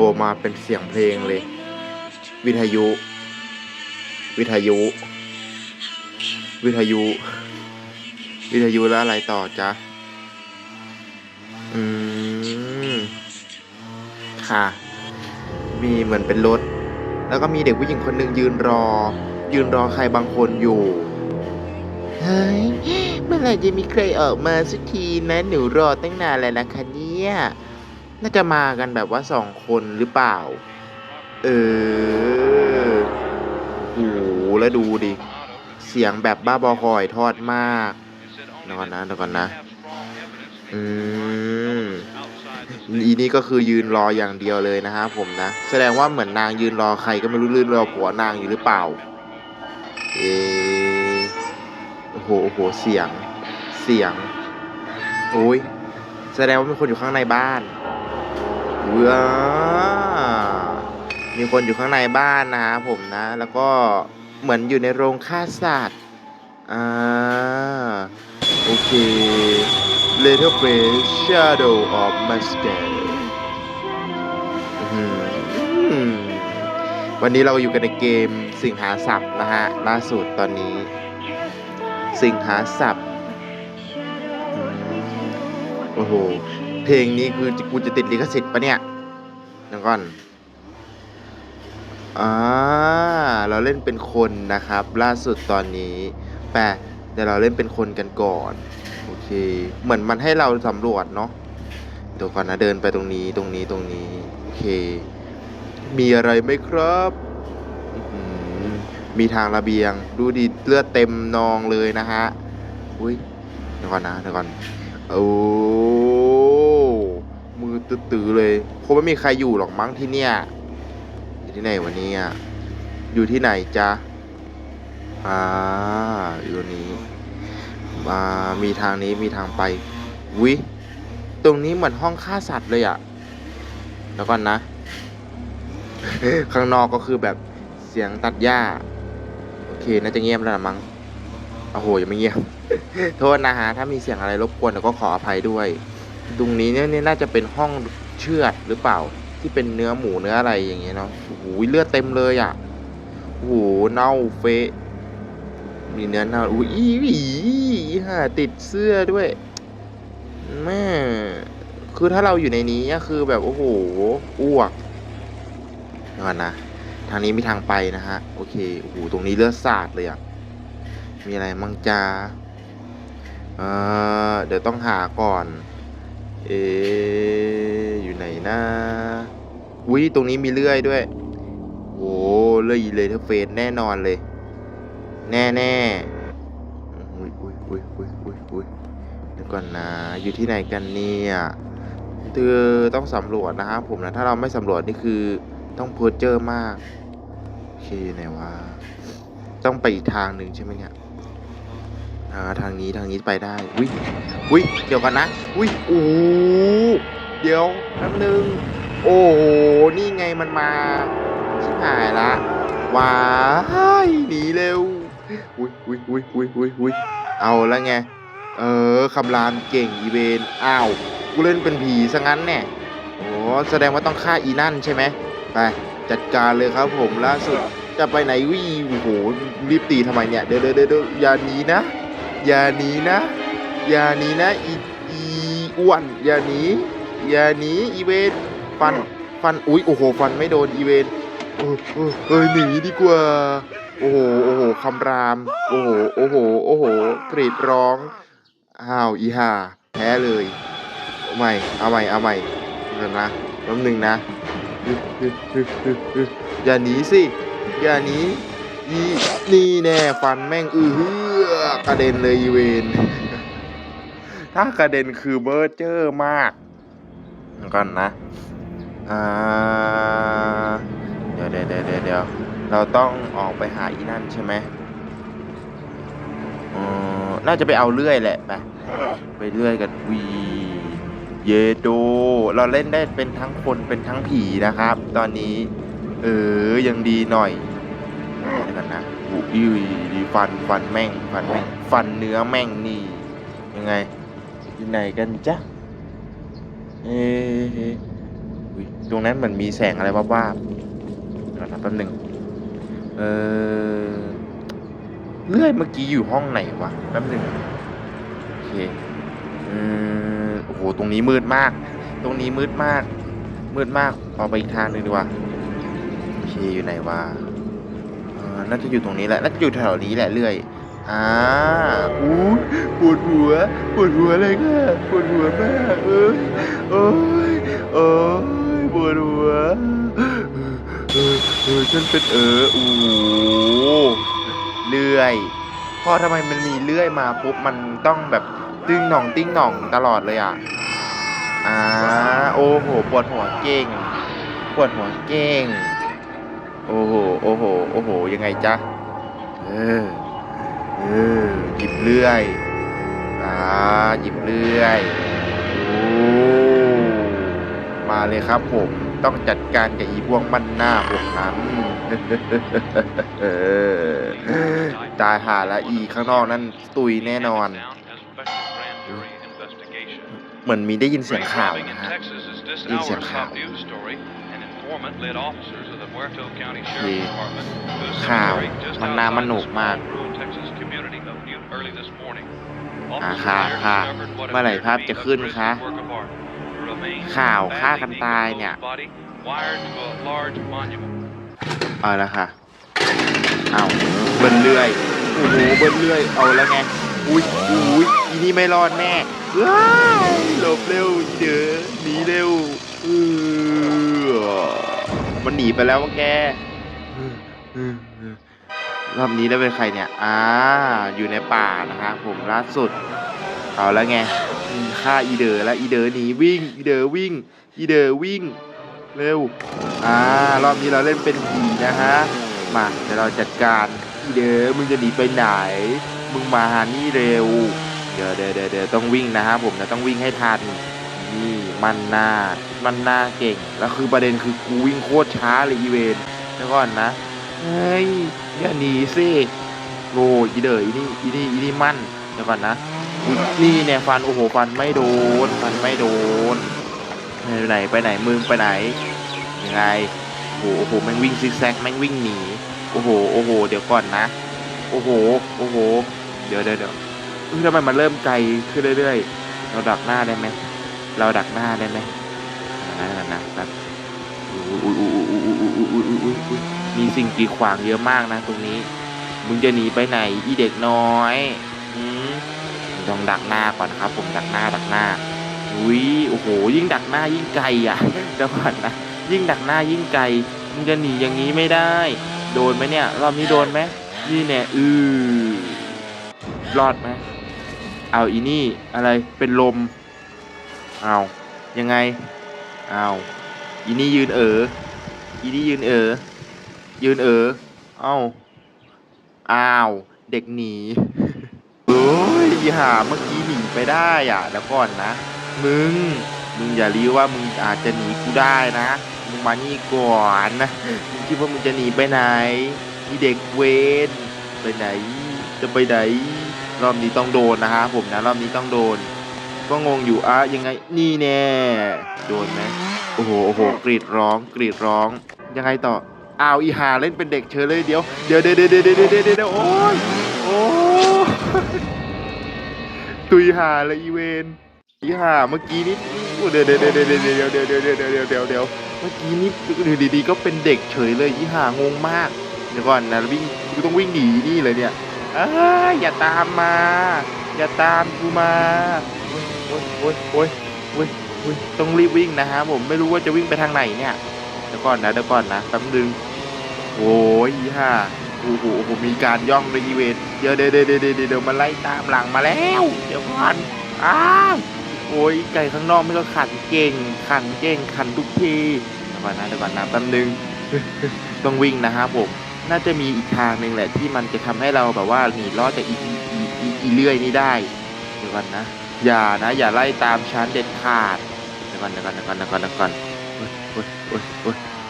โอ้มาเป็นเสียงเพลงเลย วิทยุ วิทยุ วิทยุ วิทยุแล้วอะไรต่อจ๊ะ อืม ค่ะ มีเหมือนเป็นรถ แล้วก็มีเด็กผู้หญิงคนหนึ่งยืนรอ ยืนรอใครบางคนอยู่เฮ้ยเมื่อไหร่จะมีใครออกมาสักทีนะ หนูรอตั้งนานแล้วนะคะเนี่ย น่าจะมากันแบบว่าสองคนหรือเปล่า เออโอ้โหแล้วดูดิ เสียงแบบบ้าบอคอยทอดมากเดี๋ยวก่อนนะเดี๋ยวก่อนนะ อืมอีนี่ก็คือยืนรออย่างเดียวเลยนะฮะผมนะ แสดงว่าเหมือนนางยืนรอใครก็ไม่รู้ลื่นรอผัวนางอยู่หรือเปล่า เออโอ้โหโอ้โห เสียง เสียง โอ้ย แสดงว่ามีคนอยู่ข้างในบ้าน ว้ามีคนอยู่ข้างในบ้านนะฮะผมนะ แล้วก็เหมือนอยู่ในโรงฆ่าสัตว์อ่าโอเค Little Face Shadow of m u s t a n วันนี้เราอยู่กันในเกมสิงหาศัพท์นะฮะ ล่าสุดตอนนี้ สิงหาศัพท์อืมโอ้โห เพลงนี้คือกูจะติดลิขสิทธิ์ปะเนี่ยเดี๋ยวก่อนอ่าเราเล่นเป็นคนนะครับ ล่าสุดตอนนี้แปะเดี๋ยวเราเล่นเป็นคนกันก่อน โอเค เหมือนมันให้เราสำรวจเนาะเดี๋ยวก่อนนะเดินไปตรงนี้ตรงนี้ตรงนี้ โอเค มีอะไรไหมครับมีทางระเบียง ดูดิเลือดเต็มนองเลยนะฮะ อุ้ยเดี๋ยวก่อนนะเดี๋ยวก่อน โอ้ มือตื้อๆเลยคงไม่มีใครอยู่หรอกมั้งที่เนี่ย อยู่ที่ไหนวะเนี่ยอยู่ที่ไหนจ๊ะอ่าอยู่นี้มามีทางนี้มีทางไปวิตรงนี้เหมือนห้องฆ่าสัตว์เลยอะ่ะ แล้วก่อนนะ ข้างนอกก็คือแบบเสียงตัดหญ้า โอเค น่าจะเงียบแล้วละมั้งโอ้โหยังไม่เงียบ โทษนะฮะ ถ้ามีเสียงอะไรรบกวนเดี๋ยวก็ขออภัยด้วย ตรงนี้เนี่ยน่าจะเป็นห้องเชือดหรือเปล่า ที่เป็นเนื้อหมูเนื้ออะไรอย่างเงี้ยเนาะโอ้โหเลือดเต็มเลยอะ่ะโอ้โหเน่าเฟะมีเนื้อเน่าอุ้ยอีหวีห่าติดเสื้อด้วยแม่คือถ้าเราอยู่ในนี้อะคือแบบโอ้โหอ้วกก่อนนะทางนี้มีทางไปนะฮะโอเคโอ้โหตรงนี้เลือดสาดเลยอะมีอะไรมั่งจ้าเออเดี๋ยวต้องหาก่อน เออยู่ไหนนะอุ้ยตรงนี้มีเลื่อยด้วยโอ้เลื่อยเลยเทอร์เฟสแน่นอนเลย แน่แน่อุ้ยอุ้ยอุ้ยอุ้ยอุ้ยอุ้ยเดี๋ยวก่อนนะอยู่ที่ไหนกันเนี่ยคือต้องสำรวจนะครับผมนะถ้าเราไม่สำรวจนี่คือต้องเพอร์เจอร์มากโอเคไหนวะต้องไปอีกทางหนึ่งใช่ไหมเนี่ย อ่าทางนี้ทางนี้ไปได้อุ้ยอุ้ยเดี๋ยวกันนะอุ้ยโอ้เดี๋ยวแป๊บนึง โอ้โหนี่ไงมันมาชิบหายละว้ายหนีเร็วอุ้ยอุ้ยอุ้ยอุ้ยอุ้ยอุ้ยเอาแล้วไงเออคำรามเก่งอีเวนอ้าวกูเล่นเป็นผีซะงั้นเนี่ยโอ้แสดงว่าต้องฆ่าอีนั่นใช่ไหมไปจัดการเลยครับผมล่าสุดจะไปไหนวิโอ้โหรีบตีทำไมเนี่ยเดี๋ยวเดี๋ยวเดี๋ยวอยานี้นะ อย่าหนีนะ อย่าหนีนะอีอีอ้วนอย่าหนีอย่าหนีอีเวนฟันฟันอุ้ยโอ้โหฟันไม่โดนอีเวนเออเออหนีดีกว่า โอ้โหโอ้โหคำราม โอ้โหโอ้โหโอ้โหกรีดร้องอ้าวอีห่าแพ้เลยเอาใหม่เอาใหม่เอาใหม่เดี๋ยวนะแป๊บหนึ่งนะอย่าหนีสิอย่าหนีอี นี่แน่ฟันแม่งอื้อหือกระเด็นเลยอีเวนถ้ากระเด็นคือเบอร์เจอร์มากก่อนนะอ่าเดี๋ยวเดี๋ยวเดี๋ยวเดี๋ยวเราต้องออกไปหาอีนั่นใช่ไหมออน่าจะไปเอาเลื่อยแหละไปไปเลื่อยกันวีเยโดเราเล่นได้เป็นทั้งคนเป็นทั้งผีนะครับ ตอนนี้ เออยังดีหน่อย กันนะอู้อีดีฟันฟันแม่งฟันแม่งฟันเนื้อแม่งนี่ยังไงอยู่ไหนกันจ๊ะเอ๊ะอุ๊ยตรงนั้นเหมือนมีแสงอะไรบ้าๆเดี๋ยวนะแป๊บหนึงเออเลื่อยเมื่อกี้อยู่ห้องไหนวะแป๊บหนึงโอเคอืมโอ้โหตรงนี้มืดมาก ตรงนี้มืดมาก มืดมากเอาไปอีกทางหนึ่งดีกว่าโอเคอยู่ไหนวะ น่าจะอยู่ตรงนี้แหละ น่าจะอยู่แถวนี้แหละเรื่อย อ่าอู้ปวดหัว ปวดหัวเลยค่ะปวดหัวมากเอ้ยโอ้ยโอ้ยปวดหัวเออเออฉันเป็นเออโอ้โหเลื่อยพอทำไมมันมีเลื่อยมาปุ๊บมันต้องแบบติ้งหน่องติ้งหน่องตลอดเลยอะอ่าโอ้โหปวดหัวเก่ง ปวดหัวเก่ง โอ้โห โอ้โห โอ้โห ยังไงจ๊ะ เออ เออ หยิบเลื่อย อ่า หยิบเลื่อยโอ้มาเลยครับผม ต้องจัดการกับอีพวกมันหน้าพวกนั้นเออตายหาละอีข้างนอกนั่นตุยแน่นอน เหมือนมีได้ยินเสียงข่าวนะฮะได้ยินเสียงข่าว คือข่าข่าววมัมันนน่านามัมันนหหนุนุกกมามากกอ่าอ่าค่ะค่ะค่ะค่ะเมื่เมื่ออไหไหร่ร่ภาภาพพจะจะขึ้ขึ้นนคะคะข่าข่าววฆ่าฆ่ากักันนตาตายยเนี่เนี่ยยเอาละค่ะเอาเบิ้ลเลื่อยโอ้โหเบิ้ลเลื่อยเอาแล้วไงอุ้ยอุ้ยอีนี่ไม่รอดแน่ว้ายหลบเร็วอีเด้อหนีเร็วเออ มันหนีไปแล้ววะแกรอบนี้ได้เป็นใครเนี่ย อ่า อยู่ในป่านะฮะผมล่าสุด เอาแล้วไงฆ่าอีเดอร์แล้วอีเดอร์หนีวิ่ง อีเดอร์วิ่ง อีเดอร์วิ่ง เร็ว อ่า รอบนี้เราเล่นเป็นผีนะฮะ มาเดี๋ยวเราจัดการ อีเดอร์มึงจะหนีไปไหน มึงมาหานี่เร็ว เดี๋ยวเดี๋ยวเดี๋ยวเดี๋ยวต้องวิ่งนะฮะผมนะต้องวิ่งให้ทัน นี่มันหน้า มันนาเก่ง แล้วคือประเด็นคือกูวิ่งโคตรช้าเลยอีเวนเดี๋ยวก่อนนะ เฮ้ยอย่าหนีสิโอ้ยอีเดออีนี่อีนี่อีนี่มั่นเดี๋ยวก่อนนะนี่เนี่ยฟันโอ้โหฟันไม่โดนฟันไม่โดนไปไหนไปไหนมึงไปไหนยังไงโอ้โหโอ้โหแม่งวิ่งซิกแซกแม่งวิ่งหนีโอ้โหโอ้โหเดี๋ยวก่อนนะโอ้โหโอ้โห เดี๋ยวเดี๋ยวเดี๋ยวทำไมมันเริ่มไกลขึ้นเรื่อยๆ เราดักหน้าได้ไหมเราดักหน้าได้ไหม นะนะครับมีสิ่งกีดขวางเยอะมากนะ ตรงนี้ มึงจะหนีไปไหน อีเด็กน้อยต้องดักหน้าก่อนนะครับ ผมดักหน้าดักหน้าอุ้ยโอ้โห ยิ่งดักหน้ายิ่งไกลอะเดี๋ยวก่อนนะยิ่งดักหน้ายิ่งไกลมึงจะหนีอย่างนี้ไม่ได้ โดนไหมเนี่ย รอบนี้โดนไหมนี่เนี่ยอือรอดไหมเอาอีนี่อะไรเป็นลมเอายังไง อาอีนี่ยืนเอออีนี่ยืนเออยืนเออเอาอ้าว เด็กหนีเฮ้ยอีห่าเมื่อกี้หนีไปได้อะแล้วก่อนนะ มึง มึงอย่ารีว่ามึงอาจจะหนีกูได้นะ มึงมานี่ก่อนนะ มึงคิดว่ามึงจะหนีไปไหนอีเด็กเวนไปไหน จะไปไหน รอบนี้ต้องโดนนะฮะผมนะ รอบนี้ต้องโดน ก็งงอยู่อะยังไงนี่แน่โดนไหมโอ้โหโอ้โหกรีดร้อง กรีดร้อง ยังไงต่ออ้าวอีหาเล่นเป็นเด็กเฉยเลยเดี๋ยวเดี๋ยวเดี๋ยวเดี๋ยวเดี๋ยวเดี๋ยวเดี๋ยวเดี๋ยวโอ้ยโอ้ยตุยหาเลยอีเวนอีหาเมื่อกี้นี้เดี๋ยวเดี๋ยวเดี๋ยวเดี๋ยวเดี๋ยวเดี๋ยวเดี๋ยวเดี๋ยวเดี๋ยวเดี๋ยวเดี๋ยวเมื่อกี้นี้อยู่ดีๆก็เป็นเด็กเฉยเลยอีหางงมากเดี๋ยวก่อนนะวิ่งกูต้องวิ่งหนีนี่เลยเนี่ยอ้าอย่าตามมา อย่าตามกูมา อ้ยโอ้ยโอ้ยโอ้ยโอ้ยต้องรีบวิ่งนะฮะผมไม่รู้ว่าจะวิ่งไปทางไหนเนี่ยเดี๋ยวก่อนนะเดี๋ยวก่อนนะแป๊บนึงโอ้ยอีห่าโอ้โหโอ้โหมีการย่องเลยอีเวนเดี๋ยวเดี๋ยวเดี๋ยวเดี๋ยวเดี๋ยวเดี๋ยวมันไล่ตามหลังมาแล้ว เดี๋ยวก่อนอ้าวโอ้ยไก่ข้างนอกไม่ก็ขันเก่ง ขันเก่งขันทุกทีเดี๋ยวก่อนนะเดี๋ยวก่อนนะแป๊บนึงต้องวิ่งนะครับผมน่าจะมีอีกทางหนึ่งแหละที่มันจะทำให้เราแบบว่าหนีรอดจากอีอีอีอีอีเลื่อยนี้ได้ เดี๋ยวก่อนนะ อย่านะ อย่าไล่ตามฉันเด็ดขาดเดี๋ยวก่อนเดี๋ยวก่อนเดี๋ยวก่อนเดี๋ยวก่อนเดี๋ยวก่อน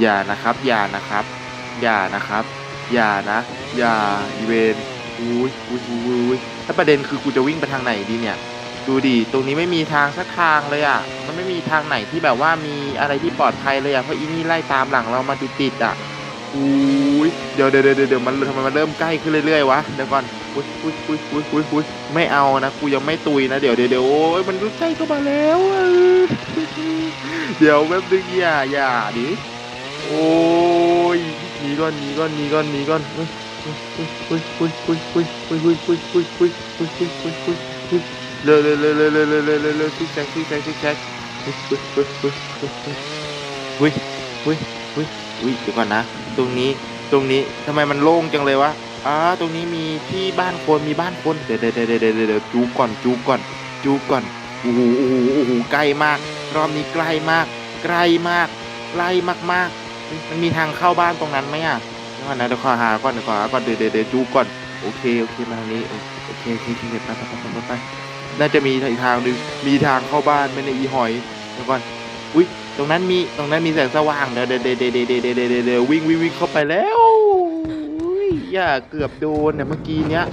อย่านะครับ อย่านะครับ อย่านะครับ อย่านะ อย่าอีเวนอุ้ยอุ้ยอุ้ยอุ้ยแล้วประเด็นคือกูจะวิ่งไปทางไหนดีเนี่ย ดูดิตรงนี้ไม่มีทางสักทางเลยอะ มันไม่มีทางไหนที่แบบว่ามีอะไรที่ปลอดภัยเลยอะเพราะอีนี่ไล่ตามหลังเรามาติดๆอะอุ้ยเดี๋ยวเดี๋ยวเดี๋ยวเดี๋ยวมันทำไมมันเริ่มใกล้ขึ้นเรื่อยๆวะเดี๋ยวก่อน อุ้ยอุ้ยอุ้ยอุ้ยอุ้ยอุ้ยไม่เอานะกูยังไม่ตุยนะเดี๋ยวเดี๋ยวเดี๋ยวโอ้ยมันใกล้เข้ามาแล้วเดี๋ยวแป๊บนึงอย่าอย่าดิโอ้ยหนีก่อนหนีก่อนหนีก่อนหนีก่อนเฮ้ยเฮ้ยเฮ้ยเฮ้ยเฮ้ยเฮ้ยเฮ้ยเฮ้ยเฮ้ยเฮ้ยเฮ้ยเฮ้ยเฮ้ยเฮ้ยเฮ้ยเฮ้ยเร็วเร็วเร็วเร็วเร็วเร็วเร็วเร็วเร็วซิกแซกซิกแซกซิกแซกเฮ้ยเฮ้ยเฮ้ยเฮ้ยเฮ้ยเฮ้ยเฮ้ยเฮ้ยเดี๋ยวก่อนนะ ตรงนี้ตรงนี้ทำไมมันโล่งจังเลยวะ อ๋อตรงนี้มีที่บ้านคนมีบ้านคนเดี๋ยวเดี๋ยวเดี๋ยวเดี๋ยวจูก่อนจูก่อนจูก่อนโอ้โหโอ้โหใกล้มาก รอบนี้ใกล้มากใกล้มากใกล้มากๆ มันมีทางเข้าบ้านตรงนั้นไหมอะเดี๋ยวก่อนนะเดี๋ยวขอหาก่อนเดี๋ยวขอหาก่อนเดี๋ยวเดี๋ยวจูบก่อนโอเคโอเคมาทางนี้โอเคโอเคโอเคไปไปไปไปไปน่าจะมีอีกทางหนึ่งมีทางเข้าบ้านไม่ในอีหอยเดี๋ยวก่อนอุ้ยตรงนั้นมีตรงนั้นมีแสงสว่างเดี๋ยวเดี๋ยวเดี๋ยวเดี๋ยวเดี๋ยววิ่งวิ่งวิ่งเข้าไปแล้ว ยอย่าเกือบโดนเนี่ยเมื่อกี้เนี้ย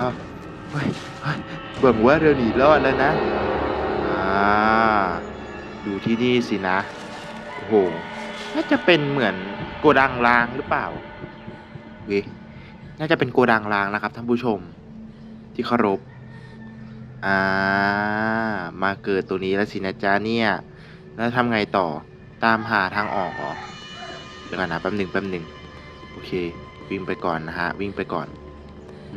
อะเฮ้ยเฮ้ยเบิ่งว่าเราหนีรอดแล้วนะอ่าดูที่นี่สินะโอ้โหน่าจะเป็นเหมือนโกดังรางหรือเปล่าเว้ยน่าจะเป็นโกดังรางนะครับท่านผู้ชม ที่เคารพอ่ามาเกิดตัวนี้แล้วสินะจ๊ะเนี่ย แล้วทำไงต่อตามหาทางออกเหรอเดี๋ยวก่อนนะแป๊บหนึ่งแป๊บหนึ่งโอเค วิ่งไปก่อนนะฮะ วิ่งไปก่อนอ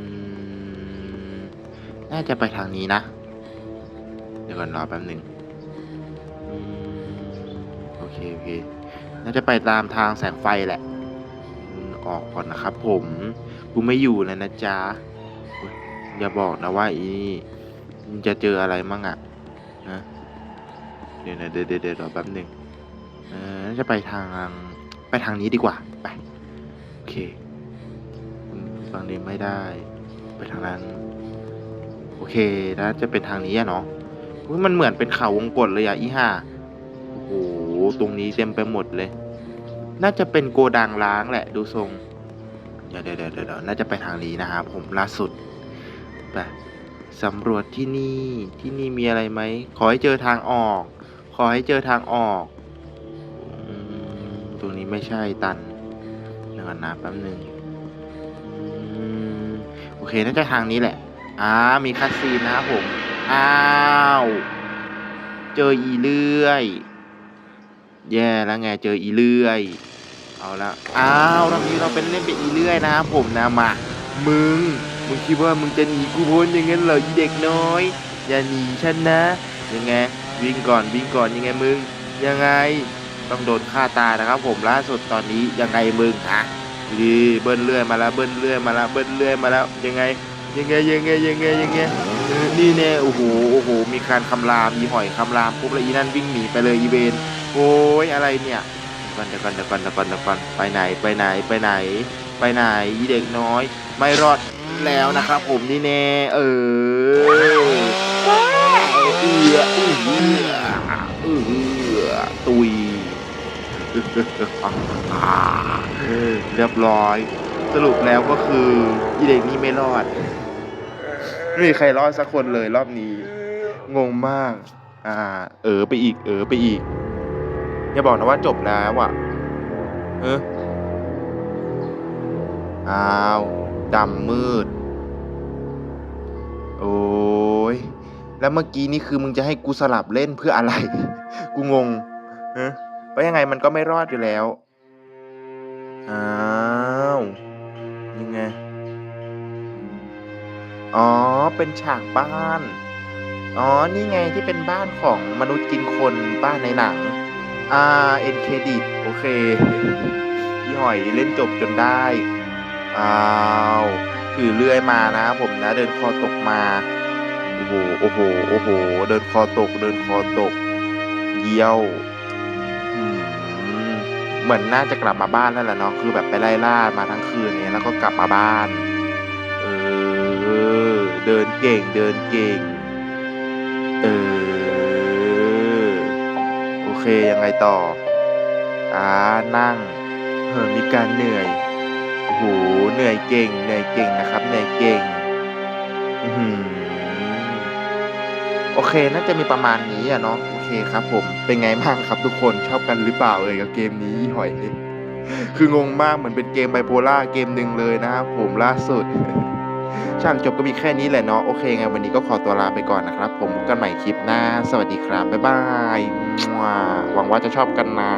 น่าจะไปทางนี้นะ เดี๋ยวก่อนรอแป๊บหนึ่งโอเคโอเคน่าจะไปตามทางแสงไฟแหละ ออกก่อนนะครับผมกูไม่อยู่แล้วนะจ๊ะอย่าบอกนะว่าอีนี่จะเจออะไรมั่งอะนะเดี๋ยวนะเดี๋ยวเดี๋ยวเดี๋ยวรอแป๊บหนึ่งเออน่าจะไปทางไปทางนี้ดีกว่า ไป โอเค อืมฟังนี้ไม่ได้ ไปทางนั้น โอเคน่าจะเป็นทางนี้อะเนาะมันเหมือนเป็นเขาวงกตเลยอะอีห่าโอ้โหตรงนี้เต็มไปหมดเลย น่าจะเป็นโกดังล้างแหละดูทรงเดี๋ยวเดี๋ยวเดี๋ยวเดี๋ยวน่าจะไปทางนี้นะครับผมล่าสุดไปสำรวจที่นี่ที่นี่มีอะไรไหมขอให้เจอทางออก ขอให้เจอทางออกอตรงนี้ไม่ใช่ตันเดี๋ยวก่อนนะแป๊บหนึ่ง อเคน่าจะทางนี้แหละอ่ามีคัสซีนนะครับผม อ้าว เจออีเลื่อย แย่แล้วไงเจออีเลื่อย เอาละอ้าวรอบนี้เราเป็นเล่นเป็นอีเลื่อยนะครับผมนะมา มึง มึงคิดว่ามึงจะหนีกูพ้นอย่างงั้นเหรออีเด็กน้อย อย่าหนีฉันนะ ยังไงวิ่งก่อนวิ่งก่อนยังไงมึง ยังไงต้องโดนฆ่าตายนะครับผมล่าสุดตอนนี้ยังไงมึงฮะ ดีเบิ้ลเลื่อยมาแล้วเบิ้ลเลื่อยมาแล้วเบิ้ลเลื่อยมาแล้วยังไงยังไงยังไงยังไงยังไงเออนี่แน่โอ้โหโอ้โหมีการคำรามอีหอยคำรามปุ๊บแล้วอีนั่นวิ่งหนีไปเลยอีเวนโอ้ยอะไรเนี่ยเดี๋ยวก่อนเดี๋ยวก่อนเดี๋ยวก่อนเดี๋ยวก่อนเดี๋ยวก่อนไปไหนไปไหนไปไหน ไปไหนอีเด็กน้อย ไม่รอดแล้วนะครับ ผมนี่แน่เออว้าวเอือเอือเอือตุย เรียบร้อย สรุปแล้วก็คืออีเด็กนี้ไม่รอด ไม่มีใครรอดสักคนเลยรอบนี้ งงมาก อ่า เออไปอีก เออไปอีก อย่าบอกนะว่าจบแล้วอะเอออ้าวดำมืด โอ้ยแล้วเมื่อกี้นี่คือมึงจะให้กูสลับเล่นเพื่ออะไร กูงงเออ เพราะยังไงมันก็ไม่รอดอยู่แล้ว อ้าวยังไง อ๋อ เป็นฉากบ้าน อ๋อ นี่ไงที่เป็นบ้านของมนุษย์กินคนบ้านในหนัง อ่า เอ็นเครดิตโอเคพี่หอยเล่นจบจนได้ อ้าวถือเลื่อยมานะผมนะ เดินคอตกมา โอ้โห โอ้โห โอ้โห เดินคอตก เดินคอตก เยี่ยว เหมือนน่าจะกลับมาบ้านนั่นแหละเนาะคือแบบไปไล่ล่ามาทั้งคืนเนี้ยแล้วก็กลับมาบ้าน เออ เดินเก่งเดินเก่ง เออ โอเคยังไงต่อ อ่านั่งเออมีการเหนื่อยโอโหเหนื่อยเก่ง เหนื่อยเก่งนะครับ เหนื่อยเก่ง อือหือ โอเคน่าจะมีประมาณนี้อะเนาะโอเคครับผมเป็นไงบ้างครับทุกคนชอบกันหรือเปล่าเอ่ยกับเกมนี้หอย คืองงมากเหมือนเป็นเกมไบโพล่าเกมหนึ่งเลยนะครับผมล่าสุดช่างจบก็มีแค่นี้แหละเนาะโอเคไงวันนี้ก็ขอตัวลาไปก่อนนะครับ ผมพบกันใหม่คลิปหน้า สวัสดีครับบ๊ายบายหวังว่าจะชอบกันนะ